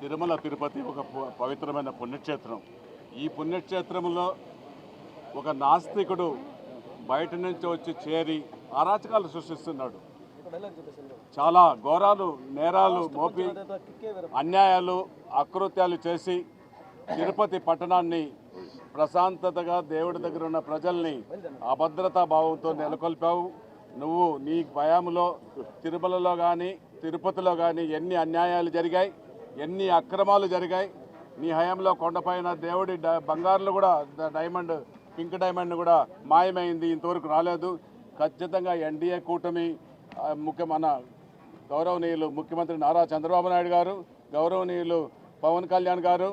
తిరుమల తిరుపతి ఒక పు- పవిత్రమైన పుణ్యక్షేత్రం. ఈ పుణ్యక్షేత్రంలో ఒక నాస్తికుడు బయట నుంచి వచ్చి చేరి అరాచకాలు సృష్టిస్తున్నాడు. చాలా ఘోరాలు నేరాలు మోపి అన్యాయాలు అకృత్యాలు చేసి తిరుపతి పట్టణాన్ని ప్రశాంతతగా దేవుడి దగ్గర ఉన్న ప్రజల్ని అభద్రతా భావంతో నెలకొల్పావు. నువ్వు నీ భయంలో తిరుమలలో కానీ తిరుపతిలో కానీ ఎన్ని అన్యాయాలు జరిగాయి? ఎన్ని అక్రమాలు జరిగాయి. నీ హయాంలో కొండపైన దేవుడి బంగారులు కూడా డైమండ్ పింక్ డైమండ్ కూడా మాయమైంది. ఇంతవరకు రాలేదు. ఖచ్చితంగా ఎన్డీఏ కూటమి ముఖ్య మన గౌరవనీయులు ముఖ్యమంత్రి నారా చంద్రబాబు నాయుడు గారు గౌరవనీయులు పవన్ కళ్యాణ్ గారు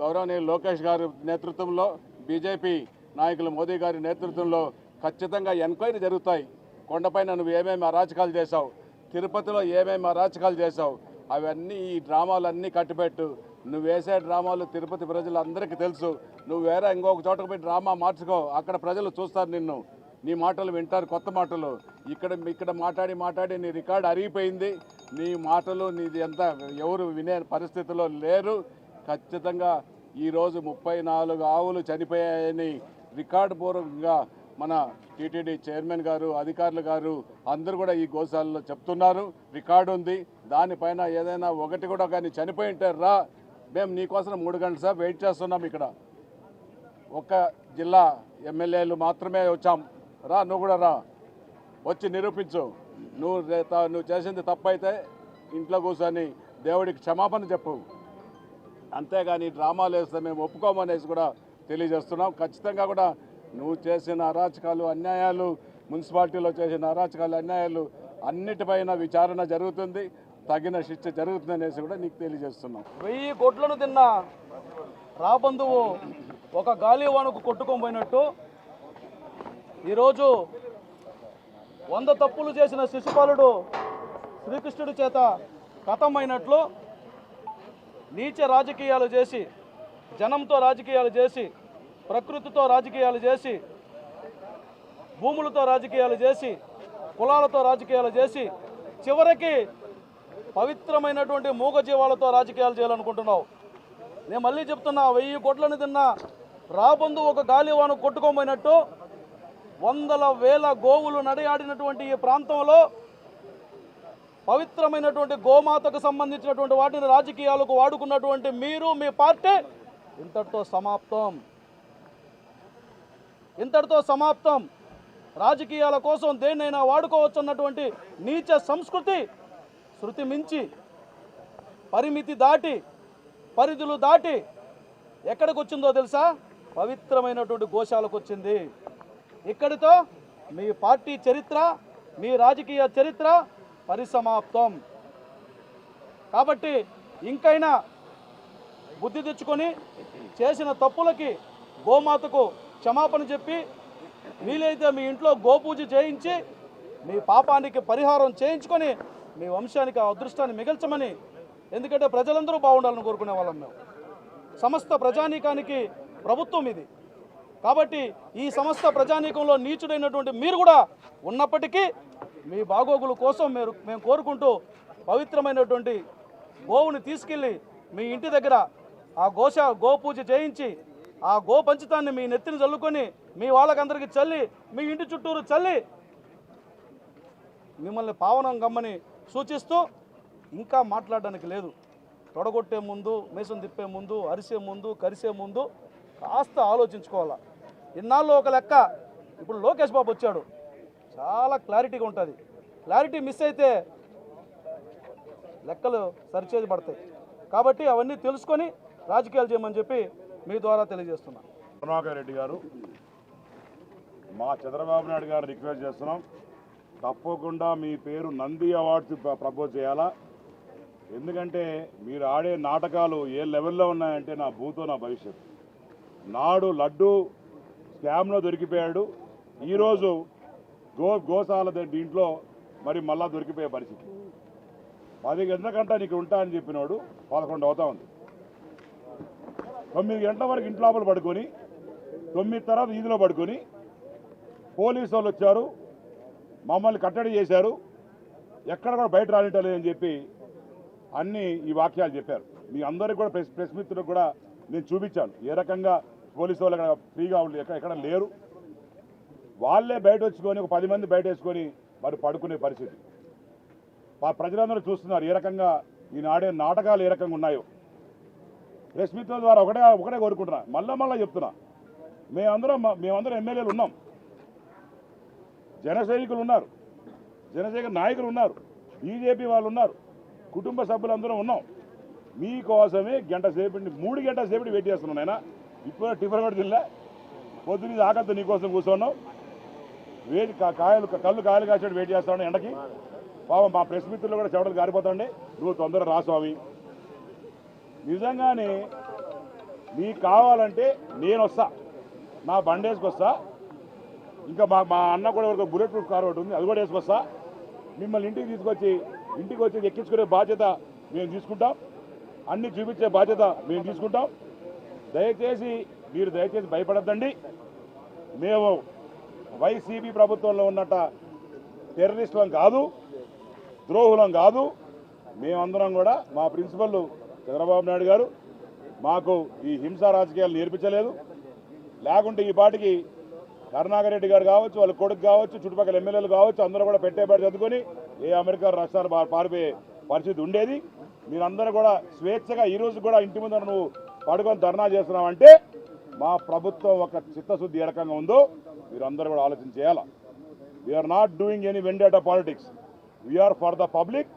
గౌరవనీయులు లోకేష్ గారి నేతృత్వంలో బీజేపీ నాయకులు మోదీ గారి నేతృత్వంలో ఖచ్చితంగా ఎంక్వైరీ జరుగుతాయి. కొండపైన నువ్వు ఏమేమి అరాచకాలు చేశావు? తిరుపతిలో ఏమేమి అరాచకాలు చేశావు? అవన్నీ ఈ డ్రామాలన్నీ కట్టిపెట్టు. నువ్వు వేసే డ్రామాలు తిరుపతి ప్రజలందరికీ తెలుసు. నువ్వు వేరే ఇంకొక చోటకు పోయి డ్రామా మార్చుకో. అక్కడ ప్రజలు చూస్తారు నిన్ను. నీ మాటలు వింటారు కొత్త మాటలు. ఇక్కడ ఇక్కడ మాట్లాడి మాట్లాడి నీ రికార్డు అరిగిపోయింది. నీ మాటలు నీది ఎంత ఎవరు వినే పరిస్థితిలో లేరు. ఖచ్చితంగా ఈరోజు ముప్పై నాలుగు ఆవులు చనిపోయాయని రికార్డు పూర్వకంగా మన టీటీడీ చైర్మన్ గారు అధికారులు గారు అందరూ కూడా ఈ గోశాలలో చెప్తున్నారు. రికార్డు ఉంది. దానిపైన ఏదైనా ఒకటి కూడా కానీ చనిపోయి ఉంటే రా. మేము నీకోసం మూడు గంటల సేపు వెయిట్ చేస్తున్నాం ఇక్కడ. ఒక్క జిల్లా ఎమ్మెల్యేలు మాత్రమే వచ్చాం. రా నువ్వు కూడా రా. వచ్చి నిరూపించు. నువ్వు రే- నువ్వు చేసింది తప్పైతే ఇంట్లో కూర్చొని దేవుడికి క్షమాపణ చెప్పు. అంతేగాని డ్రామాలు వేస్తే మేము ఒప్పుకోమనేసి కూడా తెలియజేస్తున్నాం. ఖచ్చితంగా కూడా నువ్వు చేసిన అరాచకాలు అన్యాయాలు మున్సిపాలిటీలో చేసిన అరాచకాలు అన్యాయాలు అన్నిటిపైన విచారణ జరుగుతుంది. తగిన శిక్ష జరుగుతుందనేసి కూడా నీకు తెలియజేస్తున్నాం. వెయ్యి కోట్లను తిన్న రాబంధువు ఒక గాలివాణకు కొట్టుకొని పోయినట్టు. ఈరోజు వంద తప్పులు చేసిన శిశుపాలుడు శ్రీకృష్ణుడి చేత కథమైనట్లు నీచ రాజకీయాలు చేసి జనంతో రాజకీయాలు చేసి ప్రకృతితో రాజకీయాలు చేసి భూములతో రాజకీయాలు చేసి కులాలతో రాజకీయాలు చేసి చివరికి పవిత్రమైనటువంటి మూగజీవాలతో రాజకీయాలు చేయాలనుకుంటున్నావు. నేను మళ్ళీ చెప్తున్నా వెయ్యి కోట్లను తిన్న రాబందు ఒక గాలివాను కొట్టుకోపోయినట్టు వందల వేల గోవులు నడయాడినటువంటి ఈ ప్రాంతంలో పవిత్రమైనటువంటి గోమాతకు సంబంధించినటువంటి వాటిని రాజకీయాలకు వాడుకున్నటువంటి మీరు మీ పార్టీ ఇంతటితో సమాప్తం. ఇంతటితో సమాప్తం. రాజకీయాల కోసం దేన్నైనా వాడుకోవచ్చు అన్నటువంటి నీచ సంస్కృతి శృతి మించి పరిమితి దాటి పరిధులు దాటి ఎక్కడికి వచ్చిందో తెలుసా? పవిత్రమైనటువంటి గోశాలకు వచ్చింది ఇక్కడితో మీ పార్టీ చరిత్ర మీ రాజకీయ చరిత్ర పరిసమాప్తం. కాబట్టి ఇంకైనా బుద్ధి తెచ్చుకొని చేసిన తప్పులకి గోమాతకు క్షమాపణ చెప్పి వీలైతే మీ ఇంట్లో గోపూజ చేయించి మీ పాపానికి పరిహారం చేయించుకొని మీ వంశానికి ఆ అదృష్టాన్ని మిగల్చమని ఎందుకంటే ప్రజలందరూ బాగుండాలని కోరుకునే వాళ్ళం మేము. సమస్త ప్రజానీకానికి ప్రభుత్వం ఇది. కాబట్టి ఈ సమస్త ప్రజానీకంలో నీచుడైనటువంటి మీరు కూడా ఉన్నప్పటికీ మీ బాగోగుల కోసం మీరు మేము కోరుకుంటూ పవిత్రమైనటువంటి గోవుని తీసుకెళ్ళి మీ ఇంటి దగ్గర ఆ గోశ గోపూజ చేయించి ఆ గో పంచితాన్ని మీ నెత్తిని చల్లుకొని మీ వాళ్ళకందరికీ చల్లి మీ ఇంటి చుట్టూరు చల్లి మిమ్మల్ని పావనం గమ్మని సూచిస్తూ ఇంకా మాట్లాడడానికి లేదు. తొడగొట్టే ముందు మేసం తిప్పే ముందు అరిసే ముందు కరిసే ముందు కాస్త ఆలోచించుకోవాలా. ఇన్నాళ్ళు ఒక లెక్క. ఇప్పుడు లోకేష్ బాబు వచ్చాడు. చాలా క్లారిటీగా ఉంటుంది. క్లారిటీ మిస్ అయితే లెక్కలు సరిచేది పడతాయి కాబట్టి అవన్నీ తెలుసుకొని రాజకీయాలు చేయమని చెప్పి మీ ద్వారా తెలియజేస్తున్నా. కరుణాకర్ రెడ్డి గారు మా చంద్రబాబు నాయుడు గారు రిక్వెస్ట్ చేస్తున్నాం. తప్పకుండా మీ పేరు నంది అవార్డ్స్ ప్ర- ప్రపోజ్ చేయాలా? ఎందుకంటే మీరు ఆడే నాటకాలు ఏ లెవెల్లో ఉన్నాయంటే నా భూతో నా భవిష్యత్తు. నాడు లడ్డు స్కామ్లో దొరికిపోయాడు. ఈరోజు గో గోశాల దీంట్లో మరి మళ్ళా దొరికిపోయే పరిస్థితి. పది గంటల కంటే నీకు ఉంటా అని చెప్పినోడు పదకొండు అవుతా ఉంది. తొమ్మిది గంటల వరకు ఇంటి లోపల పడుకొని తొమ్మిది తర్వాత వీధిలో పడుకొని పోలీసు వాళ్ళు వచ్చారు మమ్మల్ని కట్టడి చేశారు ఎక్కడ కూడా బయట రానిటలేదని చెప్పి అన్ని ఈ వాక్యాలు చెప్పారు. మీ అందరికీ కూడా ప్రెస్ ప్రెస్ మిత్రులకు కూడా నేను చూపించాను. ఏ రకంగా పోలీసు వాళ్ళు అక్కడ ఫ్రీగా ఉండి ఎక్కడ ఎక్కడ లేరు. వాళ్ళే బయట వచ్చుకొని ఒక పది మంది బయట వేసుకొని మరి పడుకునే పరిస్థితి. మా ప్రజలందరూ చూస్తున్నారు ఏ రకంగా ఈనాడే నాటకాలు ఏ రకంగా ఉన్నాయో. ప్రసిమిత్రుల ద్వారా ఒకటే ఒకటే కోరుకుంటున్నా. మళ్ళా మళ్ళీ చెప్తున్నా. మేమందరం మేమందరం ఎమ్మెల్యేలు ఉన్నాం. జనసైనికులు ఉన్నారు. జనసేన నాయకులు ఉన్నారు. బీజేపీ వాళ్ళు ఉన్నారు. కుటుంబ సభ్యులందరం ఉన్నాం. మీకోసమే గంట సేపటి మూడు గంటల సేపటి వెయిట్ చేస్తున్నాను ఆయన ఇప్పుడు టిఫిన్ కూడా తినలే. పొద్దున్న ఆకలితో నీకోసం కూర్చున్నాం. వేడి కా- కాయలు కళ్ళు కాయలు కాసేట్టు వెయిట్ చేస్తాను ఎండకి. పాపం మా ప్రెస్ మిత్రులు కూడా చెవడలు గారిపోతుండే. నువ్వు తొందరగా రా స్వామి. నిజంగానే మీకు కావాలంటే నేను వస్తా. నా బండి వేసుకొస్తా. ఇంకా మా మా అన్న కూడా ఒక బుల్లెట్ ప్రూఫ్ కార్ ఒకటి ఉంది అది కూడా వేసుకొస్తా. మిమ్మల్ని ఇంటికి తీసుకొచ్చి ఇంటికి వచ్చి ఎక్కించుకునే బాధ్యత మేము తీసుకుంటాం. అన్ని చూపించే బాధ్యత మేము తీసుకుంటాం. దయచేసి మీరు దయచేసి భయపడద్దండి. మేము వైసీపీ ప్రభుత్వంలో ఉన్నట్ట టెర్రరిస్టులం కాదు ద్రోహులం కాదు. మేమందరం కూడా మా ప్రిన్సిపల్ చంద్రబాబు నాయుడు గారు మాకు ఈ హింసా రాజకీయాలు నేర్పించలేదు. లేకుంటే ఈ పాటికి కరుణాకరెడ్డి గారు కావచ్చు వాళ్ళ కొడుకు కావచ్చు చుట్టుపక్కల ఎమ్మెల్యేలు కావచ్చు అందరూ కూడా పెట్టేబడి చదువుకొని ఏ అమెరికా రాష్ట్రాలు పారిపోయే పరిస్థితి ఉండేది. మీరందరూ కూడా స్వేచ్ఛగా ఈరోజు కూడా ఇంటి ముందర నువ్వు పడుకొని ధర్నా చేస్తున్నావంటే మా ప్రభుత్వం ఒక చిత్తశుద్ధి ఏ రకంగా ఉందో మీరందరూ కూడా ఆలోచన చేయాలా? We are not doing any vendetta politics we are for the public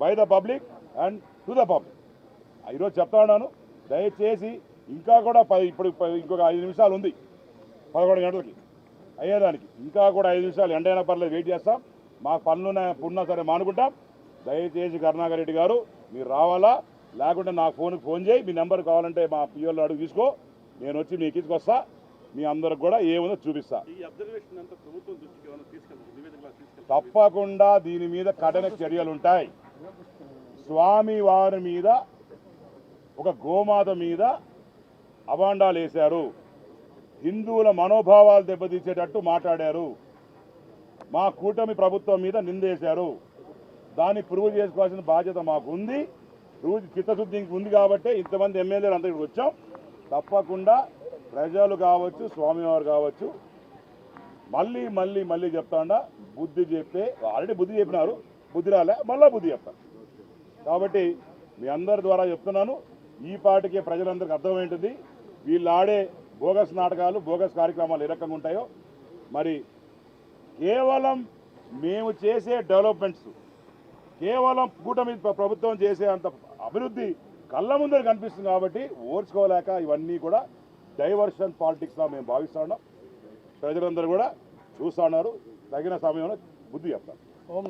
by the public and to the public ఈరోజు చెప్తా ఉన్నాను. దయచేసి ఇంకా కూడా పది ఇప్పుడు ఇంకొక ఐదు నిమిషాలు ఉంది. పదకొండు గంటలకి అయ్యేదానికి. ఇంకా కూడా ఐదు నిమిషాలు ఎండైనా పర్లేదు వెయిట్ చేస్తాం. మాకు పనులున్న పున్నా సరే మానుకుంటాం. దయచేసి కరుణాకర్ రెడ్డి గారు మీరు రావాలా? లేకుంటే నా ఫోన్కి ఫోన్ చేయి. మీ నెంబర్ కావాలంటే మా పిఎల్ అడుగు తీసుకో. నేను వచ్చి మీకు తీసుకొస్తా మీ అందరికి కూడా ఏముందో చూపిస్తా. తప్పకుండా దీని మీద కఠిన చర్యలు ఉంటాయి స్వామి వారి మీద ఒక గోమాత మీద అభాండాలు వేశారు. హిందువుల మనోభావాలు దెబ్బతీసేటట్టు మాట్లాడారు. మా కూటమి ప్రభుత్వం మీద నిందేశారు దాన్ని ప్రూవ్ చేసుకోవాల్సిన బాధ్యత మాకు ఉంది ప్రూవ్ చిత్తశుద్ధి ఇంక ఉంది కాబట్టి ఇంతమంది ఎమ్మెల్యేలు అంతా ఇక్కడికి వచ్చాం. తప్పకుండా ప్రజలు కావచ్చు స్వామివారు కావచ్చు మళ్ళీ మళ్ళీ మళ్ళీ చెప్తాడా బుద్ధి చెప్పే ఆల్రెడీ బుద్ధి చెప్పినారు. బుద్ధి రాలే మళ్ళా బుద్ధి చెప్తాను కాబట్టి మీ అందరి ద్వారా చెప్తున్నాను. ఈ పాటికే ప్రజలందరికీ అర్థమైంటుంది వీళ్ళు ఆడే బోగస్ నాటకాలు బోగస్ కార్యక్రమాలు ఏ రకంగా ఉంటాయో. మరి కేవలం మేము చేసే డెవలప్మెంట్స్ కేవలం కూటమి ప్రభుత్వం చేసే అంత అభివృద్ధి కళ్ళ ముందర కనిపిస్తుంది కాబట్టి ఓర్చుకోలేక ఇవన్నీ కూడా డైవర్షన్ పాలిటిక్స్గా మేము భావిస్తున్నాం ప్రజలందరూ కూడా చూస్తున్నారు తగిన సమయంలో బుద్ధి చెప్తాం.